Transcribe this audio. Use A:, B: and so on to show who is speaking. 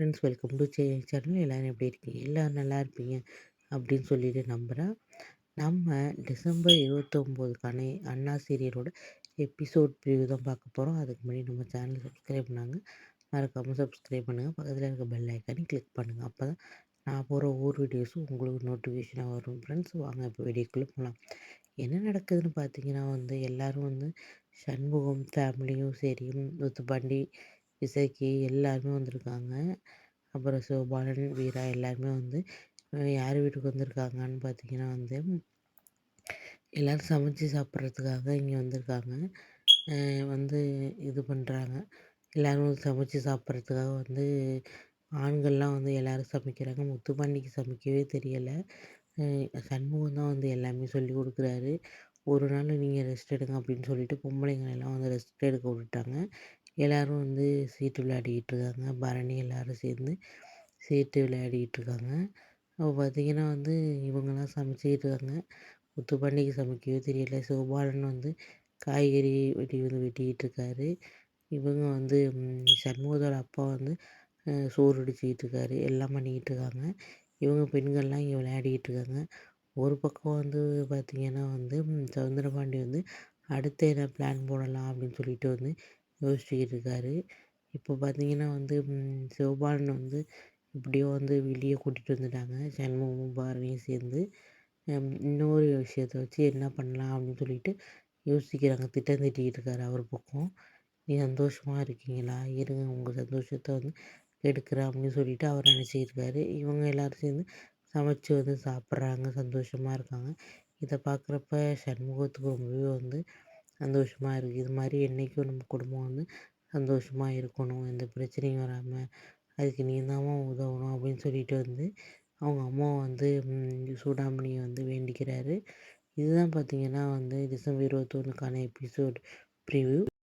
A: Friends welcome to சே channel எல்லோரும் எப்படி இருக்கீங்க? எல்லோரும் நல்லா இருப்பீங்க அப்படின்னு சொல்லிட்டு நம்புகிறேன் நம்ம டிசம்பர் இருபத்தொம்போதுக்கான அண்ணா சீரியலோட எபிசோட் ப்ரிவ்யூ தான் பார்க்க போகிறோம் அதுக்கு முன்னாடி நம்ம சேனல் சப்ஸ்கிரைப் பண்ணாங்க. மறக்காமல் சப்ஸ்கிரைப் பண்ணுங்கள் பக்கத்தில் இருக்க பெல் ஐக்கானே கிளிக் பண்ணுங்கள் அப்போ தான் நான் போகிற ஒவ்வொரு வீடியோஸும் உங்களுக்கு நோட்டிஃபிகேஷனாக வரும். ஃப்ரெண்ட்ஸ் வாங்க இப்போ வீடியோக்குள்ளே போகலாம் என்ன நடக்குதுன்னு பார்த்தீங்கன்னா வந்து எல்லோரும் வந்து சண்முகம் ஃபேமிலியும் சரி முத்துப்பாண்டி இசைக்கு எல்லாருமே வந்திருக்காங்க. அப்புறம் சோபாலன் வீரா எல்லாருமே வந்து யார் வீட்டுக்கு வந்திருக்காங்கன்னு பார்த்தீங்கன்னா வந்து எல்லோரும் சமைச்சு சாப்பிட்றதுக்காக இங்கே வந்திருக்காங்க. வந்து இது பண்ணுறாங்க எல்லோரும் சமைச்சு சாப்பிட்றதுக்காக வந்து ஆண்கள்லாம் வந்து எல்லோரும் சமைக்கிறாங்க. முத்துப்பாண்டிக்கு சமைக்கவே தெரியலை. சண்முகம் தான் வந்து எல்லாமே சொல்லி கொடுக்குறாரு. ஒரு நாள் நீங்கள் ரெஸ்ட் எடுங்க அப்படின்னு சொல்லிட்டு பொம்பளைங்களெல்லாம் வந்து ரெஸ்ட் எடுக்க விட்டுட்டாங்க. எல்லோரும் வந்து சீட்டு விளையாடிக்கிட்டு இருக்காங்க. பரணி எல்லோரும் சேர்ந்து சீட்டு விளையாடிக்கிட்டு இருக்காங்க. அப்போ பார்த்திங்கன்னா வந்து இவங்கெல்லாம் சமைச்சிக்கிட்டு இருக்காங்க. முத்துப்பாண்டிக்கு சமைக்கவே தெரியல. சிவபாலன் வந்து காய்கறி வெட்டி வந்து வெட்டிக்கிட்டு இருக்காரு. இவங்க வந்து சண்முகத்தோட அப்பா வந்து சோறு அடிச்சுக்கிட்டு இருக்காரு. எல்லாம் பண்ணிக்கிட்டு இருக்காங்க. இவங்க பெண்கள்லாம் இங்கே விளையாடிக்கிட்டு இருக்காங்க. ஒரு பக்கம் வந்து பார்த்திங்கன்னா வந்து சவுந்தரபாண்டி வந்து அடுத்து என்ன பிளான் போடலாம் அப்படின்னு சொல்லிட்டு வந்து யோசிச்சுக்கிட்டு இருக்காரு. இப்போ பார்த்தீங்கன்னா வந்து சிவபாலன் வந்து எப்படியோ வந்து வெளியே கூட்டிகிட்டு வந்துட்டாங்க. சண்முகமும் பாரதியும் சேர்ந்து. இன்னொரு விஷயத்த வச்சு என்ன பண்ணலாம் அப்படின்னு சொல்லிட்டு யோசிக்கிறாங்க. திட்டம் திட்டிக்கிட்டு இருக்காரு அவர் பக்கம். நீ சந்தோஷமாக இருக்கீங்களா? இருங்க உங்கள் சந்தோஷத்தை வந்து கெடுக்கிறேன் அப்படின்னு சொல்லிட்டு அவர் நினச்சிக்கிட்டு இருக்காரு இவங்க எல்லோரும் சேர்ந்து சமைச்சு வந்து சாப்பிட்றாங்க. சந்தோஷமாக இருக்காங்க. இதை பார்க்குறப்ப சண்முகத்துக்கு ரொம்பவே வந்து சந்தோஷமாக இருக்குது இது மாதிரி என்றைக்கும் நம்ம குடும்பம் வந்து சந்தோஷமாக இருக்கணும். எந்த பிரச்சனையும் வராமல் அதுக்கு நீ தாம்மா உதவணும் அப்படின்னு சொல்லிட்டு வந்து அவங்க அம்மாவை வந்து சூடாமணியை வந்து வேண்டிக்கிறாரு. இதுதான் பார்த்திங்கன்னா வந்து டிசம்பர் இருபத்தொன்னுக்கான எபிசோட் ப்ரிவ்யூ